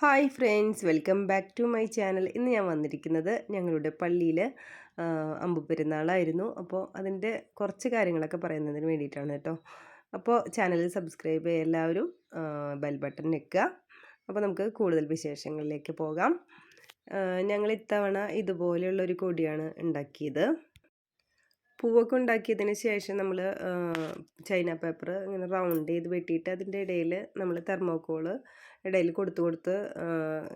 Hi friends welcome back to my channel. ഇന്ന് ഞാൻ വന്നിരിക്കുന്നത് ഞങ്ങളുടെ പള്ളിയിൽ അമ്പുപെരുന്നാളായിരുന്നു. അപ്പോൾ അതിന്റെ കുറച്ച് കാര്യങ്ങളൊക്കെ പറയുന്നതിന് വേണ്ടിയിട്ടാണ് കേട്ടോ. അപ്പോൾ ചാനൽ സബ്സ്ക്രൈബ് ചെയ്യുക എല്ലാവരും ബെൽ ബട്ടൺ നിൽക്കുക അപ്പോൾ നമുക്ക് കൂടുതൽ വിശേഷങ്ങളിലേക്ക് പോകാം. ഞങ്ങൾ ഇത്തവണ ഇതുപോലെയുള്ളൊരു കൊടിയാണ് ഉണ്ടാക്കിയത്. പൂവൊക്കെ ഉണ്ടാക്കിയതിന് ശേഷം നമ്മൾ ചൈന പേപ്പർ ഇങ്ങനെ റൗണ്ട് ചെയ്ത് വെട്ടിയിട്ട് അതിന്റെ ഇടയിൽ നമ്മൾ തെർമോക്കോൾ ഇടയിൽ കൊടുത്ത് കൊടുത്ത്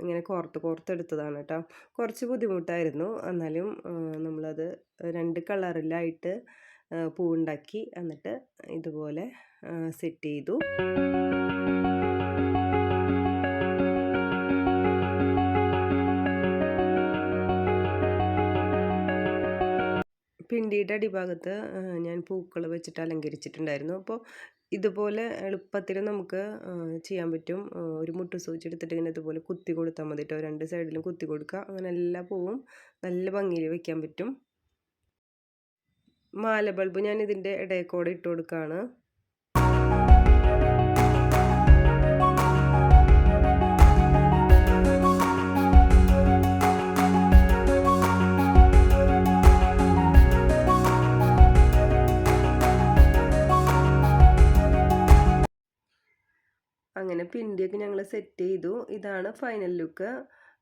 ഇങ്ങനെ കോർത്ത് കോർത്ത് എടുത്തതാണ് കേട്ടോ. കുറച്ച് ബുദ്ധിമുട്ടായിരുന്നു. എന്നാലും നമ്മളത് രണ്ട് കളറിലായിട്ട് പൂവുണ്ടാക്കി. എന്നിട്ട് ഇതുപോലെ സെറ്റ് ചെയ്തു. പിണ്ടിയുടെ അടിഭാഗത്ത് ഞാൻ പൂക്കൾ വെച്ചിട്ട് അലങ്കരിച്ചിട്ടുണ്ടായിരുന്നു. അപ്പോൾ ഇതുപോലെ എളുപ്പത്തിൽ നമുക്ക് ചെയ്യാൻ പറ്റും. ഒരു മുട്ടു സൂചി എടുത്തിട്ട് ഇങ്ങനെ ഇതുപോലെ കുത്തി കൊടുത്താൽ മതി കേട്ടോ രണ്ട് സൈഡിലും കുത്തി കൊടുക്കുക. അങ്ങനെ എല്ലാ പൂവും നല്ല ഭംഗിയിൽ വെക്കാൻ പറ്റും. മാല ബൾബ് ഞാൻ ഇതിന്റെ കൂടെ ഇട്ട് കൊടുക്കുകയാണ് അങ്ങനെ പിണ്ടിയൊക്കെ ഞങ്ങൾ സെറ്റ് ചെയ്തു. ഇതാണ് ഫൈനൽ ലുക്ക്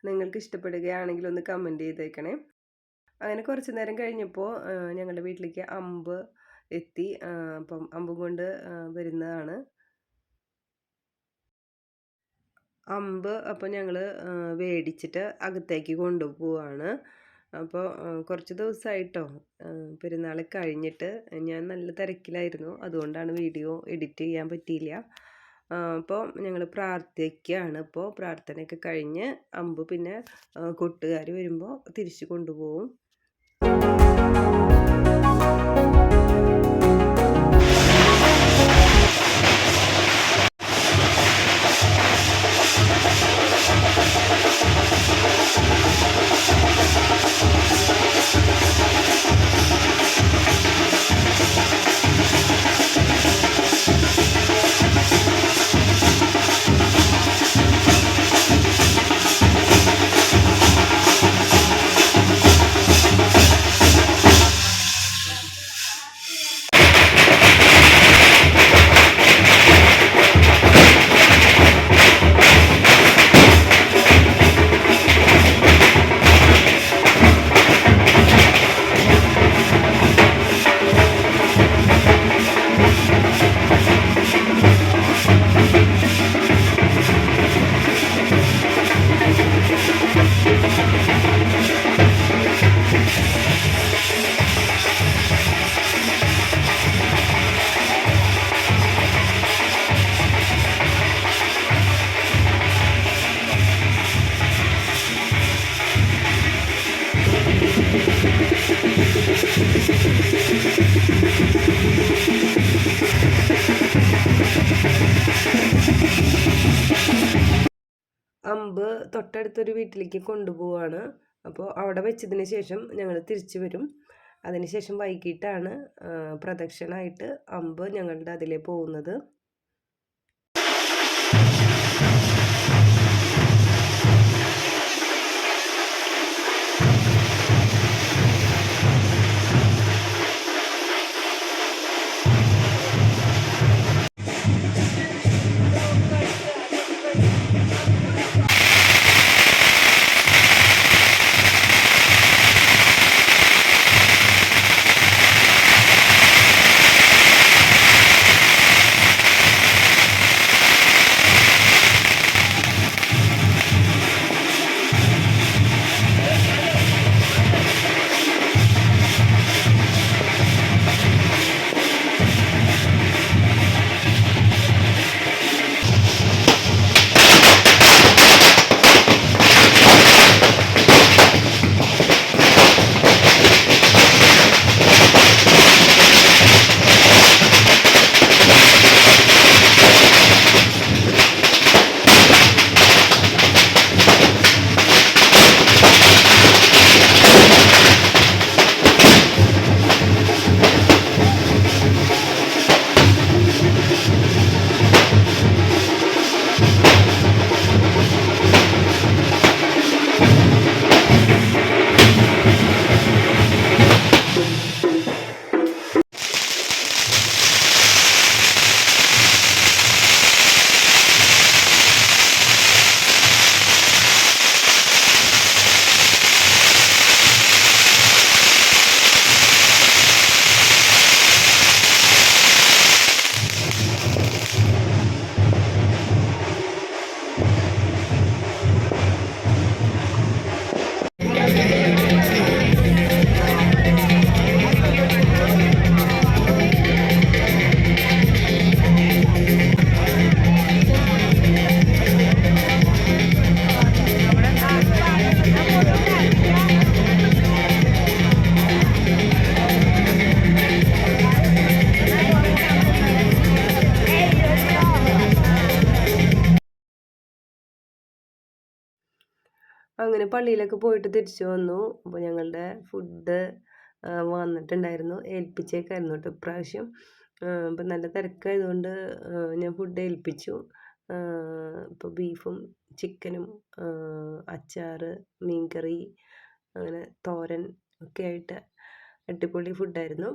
നിങ്ങൾക്ക് ഇഷ്ടപ്പെടുകയാണെങ്കിൽ ഒന്ന് കമന്റ് ചെയ്തേക്കണേ. അങ്ങനെ കുറച്ച് നേരം കഴിഞ്ഞപ്പോൾ ഞങ്ങളുടെ വീട്ടിലേക്ക് അമ്പ് എത്തി. അപ്പം അമ്പും കൊണ്ട് വരുന്നതാണ്. അമ്പ് അപ്പോൾ ഞങ്ങൾ വേടിച്ചിട്ട് അകത്തേക്ക് കൊണ്ടുപോവാണ്. അപ്പോൾ കുറച്ച് ദിവസമായിട്ടോ പെരുന്നാൾ കഴിഞ്ഞിട്ട് ഞാൻ നല്ല തിരക്കിലായിരുന്നു. അതുകൊണ്ടാണ് വീഡിയോ എഡിറ്റ് ചെയ്യാൻ പറ്റിയില്ല. അപ്പോൾ ഞങ്ങൾ പ്രാർത്ഥിക്കുകയാണ് അപ്പോൾ പ്രാർത്ഥനയൊക്കെ കഴിഞ്ഞ് അമ്പ് പിന്നെ കൊട്ടുകാർ വരുമ്പോൾ തിരിച്ച് കൊണ്ടുപോകും അമ്പ് തൊട്ടടുത്തൊരു വീട്ടിലേക്ക് കൊണ്ടുപോവാണ്. അപ്പോൾ അവിടെ വെച്ചതിന് ശേഷം ഞങ്ങൾ തിരിച്ചു വരും. അതിനുശേഷം വൈകിട്ടാണ് പ്രദക്ഷിണമായിട്ട് അമ്പ് ഞങ്ങളുടെ അതിലെ പോകുന്നത്. അങ്ങനെ പള്ളിയിലൊക്കെ പോയിട്ട് തിരിച്ചു വന്നു. അപ്പോൾ ഞങ്ങളുടെ ഫുഡ് വന്നിട്ടുണ്ടായിരുന്നു. ഏൽപ്പിച്ചേക്കായിരുന്നു കേട്ടോ ഇപ്രാവശ്യം. അപ്പം നല്ല തിരക്കായതുകൊണ്ട് ഞാൻ ഫുഡ് ഏൽപ്പിച്ചു. ഇപ്പോൾ ബീഫും ചിക്കനും അച്ചാർ മീൻകറി അങ്ങനെ തോരൻ ഒക്കെ ആയിട്ട് അടിപൊളി ഫുഡായിരുന്നു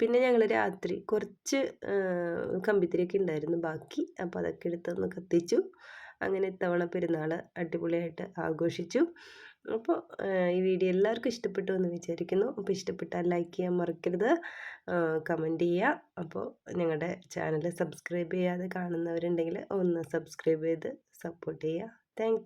പിന്നെ ഞങ്ങൾ രാത്രി കുറച്ച് കമ്പിത്തിരിയൊക്കെ ഉണ്ടായിരുന്നു ബാക്കി. അപ്പോൾ അതൊക്കെ എടുത്തൊന്ന് കത്തിച്ചു. അങ്ങനെ ഇത്തവണ പെരുന്നാൾ അടിപൊളിയായിട്ട് ആഘോഷിച്ചു. അപ്പോൾ ഈ വീഡിയോ എല്ലാവർക്കും ഇഷ്ടപ്പെട്ടു എന്ന് വിചാരിക്കുന്നു. അപ്പോൾ ഇഷ്ടപ്പെട്ടാൽ ലൈക്ക് ചെയ്യാൻ മറക്കരുത്. കമന്റ് ചെയ്യുക. അപ്പോൾ ഞങ്ങളുടെ ചാനൽ സബ്സ്ക്രൈബ് ചെയ്യാതെ കാണുന്നവരുണ്ടെങ്കിൽ ഒന്ന് സബ്സ്ക്രൈബ് ചെയ്ത് സപ്പോർട്ട് ചെയ്യുക. താങ്ക്